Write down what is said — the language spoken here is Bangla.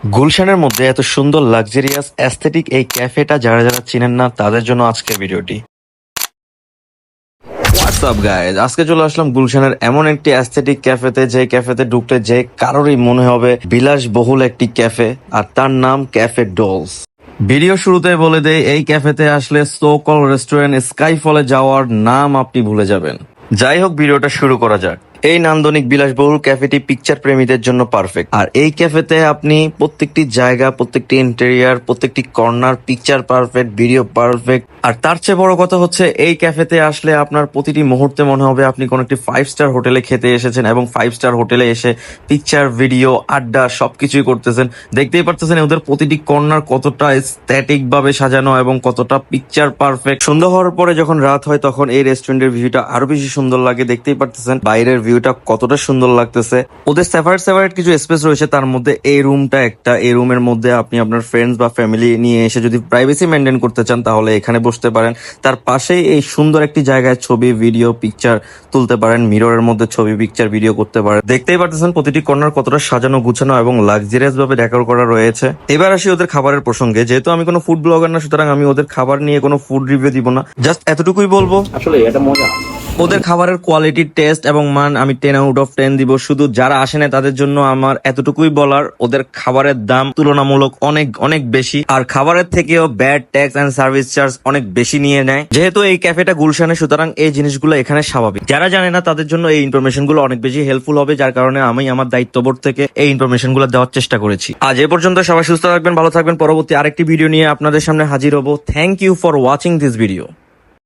গুলশানের মধ্যে এত সুন্দর লাক্সারিয়াস অ্যাস্থেটিক এই ক্যাফেটা যারা যারা চিনেন না, তাদের জন্য আজকের ভিডিওটি। হোয়াটসঅ্যাপ গাইজ আজকে চলে আসলাম গুলশানের এমন একটি অ্যাস্থেটিক ক্যাফেতে যে ক্যাফেতে ঢুকলে যে কারোরই মনে হবে বিলাসবহুল একটি ক্যাফে আর তার নাম ক্যাফে ডলস ভিডিও শুরুতে বলে দেয় এই ক্যাফেতে আসলে সোকল রেস্টুরেন্ট স্কাইফলে যাওয়ার নাম আপনি ভুলে যাবেন। যাই হোক, ভিডিওটা শুরু করা যাক। এই নান্দনিক বিলাসবহুল ক্যাফেটি পিকচার প্রেমীদের জন্য পারফেক্ট। আর এই ক্যাফেতে আপনি প্রত্যেকটি জায়গা, প্রত্যেকটি ইন্টেরিয়ার, প্রত্যেকটি corner, picture perfect, video perfect. আর তার চেয়ে বড় কথা হচ্ছে, এই ক্যাফেতে আসলে আপনার প্রতিটি মুহূর্তে মনে হবে আপনি কোনো একটি ফাইভ স্টার হোটেলে খেতে এসেছেন এবং ফাইভ স্টার হোটেলে এসে পিকচার ভিডিও আড্ডা সবকিছুই করতেছেন। দেখতেই পারতেছেন ওদের প্রতিটি কর্নার কতটা স্ট্যাটিক ভাবে সাজানো এবং কতটা পিকচার পারফেক্ট সন্ধ্যা হওয়ার পরে যখন রাত হয়, তখন এই রেস্টুরেন্টের ভিউটা আরও বেশি সুন্দর লাগে। দেখতেই পারতেছেন বাইরের ভিউটা কতটা সুন্দর লাগতেছে। ওদের সেপারেট সেপারেট কিছু স্পেস রয়েছে, তার মধ্যে এই রুমটা একটা। এই রুমের মধ্যে আপনি আপনার ফ্রেন্ডস বা ফ্যামিলি নিয়ে এসে যদি প্রাইভেসি মেনটেন করতে চান, তাহলে এখানে বসতে পারেন। তার পাশেই এই সুন্দর একটি জায়গায় ছবি ভিডিও পিকচার তুলতে পারেন। মিররের মধ্যে ছবি পিকচার ভিডিও করতে পারেন। দেখতেই পারতেছেন প্রতিটি কর্নার কতটা সাজানো, গুছানো এবং লাক্সারিয়াস ভাবে ডেকোর করা রয়েছে। এবার আসি ওদের খাবারের প্রসঙ্গে। যেহেতু আমি কোনো ফুড ব্লগার না, সুতরাং আমি ওদের খাবার নিয়ে কোনো ফুড রিভিউ দিব না। জাস্ট এতটুকুই বলব। আসলে এটা মজা। ওদের খাবারের কোয়ালিটি টেস্ট এবং মান আমি টেন আউট অফ টেন দিব। শুধু যারা আসে না তাদের জন্য আমার এতটুকুই বলার, ওদের খাবারের দাম তুলনামূলক অনেক অনেক বেশি। আর খাবারের থেকেও VAT tax and service charge অনেক বেশি নিয়ে নেয়। যেহেতু এই ক্যাফেটা গুলশানে, সুতরাং এই জিনিসগুলো এখানে স্বাভাবিক। যারা জানে না, তাদের জন্য এই ইনফরমেশনগুলো অনেক বেশি হেল্পফুল হবে, যার কারণে আমি আমার দায়িত্ববোধ থেকে এই ইনফরমেশনগুলো দেওয়ার চেষ্টা করেছি। আজ এ পর্যন্ত সবাই সুস্থ থাকবেন, ভালো থাকবেন। পরবর্তী আরেকটি ভিডিও নিয়ে আপনাদের সামনে হাজির হব। Thank you for watching this video